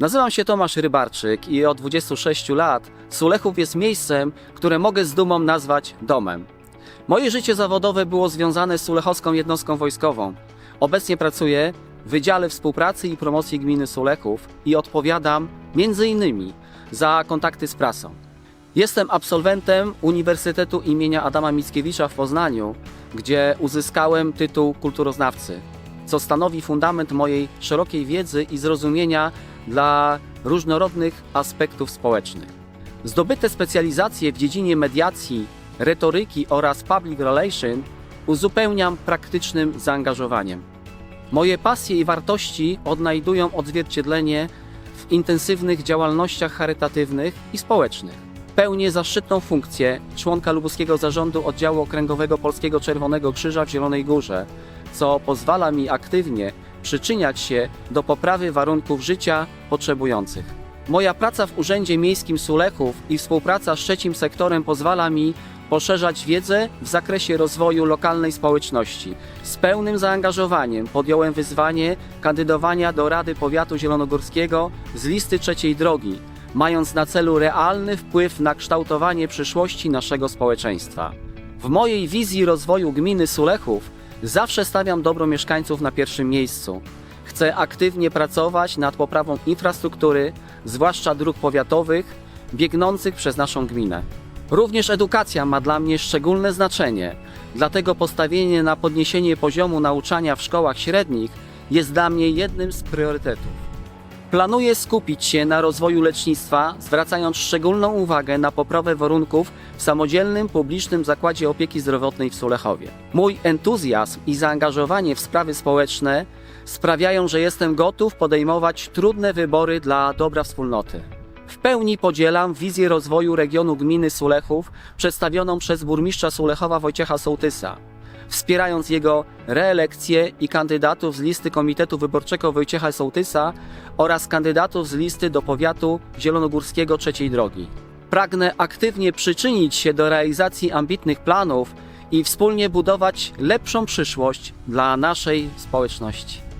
Nazywam się Tomasz Rybarczyk i od 26 lat Sulechów jest miejscem, które mogę z dumą nazwać domem. Moje życie zawodowe było związane z Sulechowską Jednostką Wojskową. Obecnie pracuję w Wydziale Współpracy i Promocji Gminy Sulechów i odpowiadam m.in. za kontakty z prasą. Jestem absolwentem Uniwersytetu imienia Adama Mickiewicza w Poznaniu, gdzie uzyskałem tytuł kulturoznawcy, co stanowi fundament mojej szerokiej wiedzy i zrozumienia dla różnorodnych aspektów społecznych. Zdobyte specjalizacje w dziedzinie mediacji, retoryki oraz public relation uzupełniam praktycznym zaangażowaniem. Moje pasje i wartości odnajdują odzwierciedlenie w intensywnych działalnościach charytatywnych i społecznych. Pełnię zaszczytną funkcję członka lubuskiego zarządu oddziału okręgowego Polskiego Czerwonego Krzyża w Zielonej Górze, co pozwala mi aktywnie przyczyniać się do poprawy warunków życia potrzebujących. Moja praca w Urzędzie Miejskim Sulechów i współpraca z trzecim sektorem pozwala mi poszerzać wiedzę w zakresie rozwoju lokalnej społeczności. Z pełnym zaangażowaniem podjąłem wyzwanie kandydowania do Rady Powiatu Zielonogórskiego z listy trzeciej drogi, mając na celu realny wpływ na kształtowanie przyszłości naszego społeczeństwa. W mojej wizji rozwoju gminy Sulechów zawsze stawiam dobro mieszkańców na pierwszym miejscu. Chcę aktywnie pracować nad poprawą infrastruktury, zwłaszcza dróg powiatowych, biegnących przez naszą gminę. Również edukacja ma dla mnie szczególne znaczenie, dlatego postawienie na podniesienie poziomu nauczania w szkołach średnich jest dla mnie jednym z priorytetów. Planuję skupić się na rozwoju lecznictwa, zwracając szczególną uwagę na poprawę warunków w samodzielnym publicznym zakładzie opieki zdrowotnej w Sulechowie. Mój entuzjazm i zaangażowanie w sprawy społeczne sprawiają, że jestem gotów podejmować trudne wybory dla dobra wspólnoty. W pełni podzielam wizję rozwoju regionu gminy Sulechów przedstawioną przez burmistrza Sulechowa Wojciecha Sołtysa wspierając jego reelekcję i kandydatów z listy Komitetu Wyborczego Wojciecha Sołtysa oraz kandydatów z listy do powiatu zielonogórskiego trzeciej drogi. Pragnę aktywnie przyczynić się do realizacji ambitnych planów i wspólnie budować lepszą przyszłość dla naszej społeczności.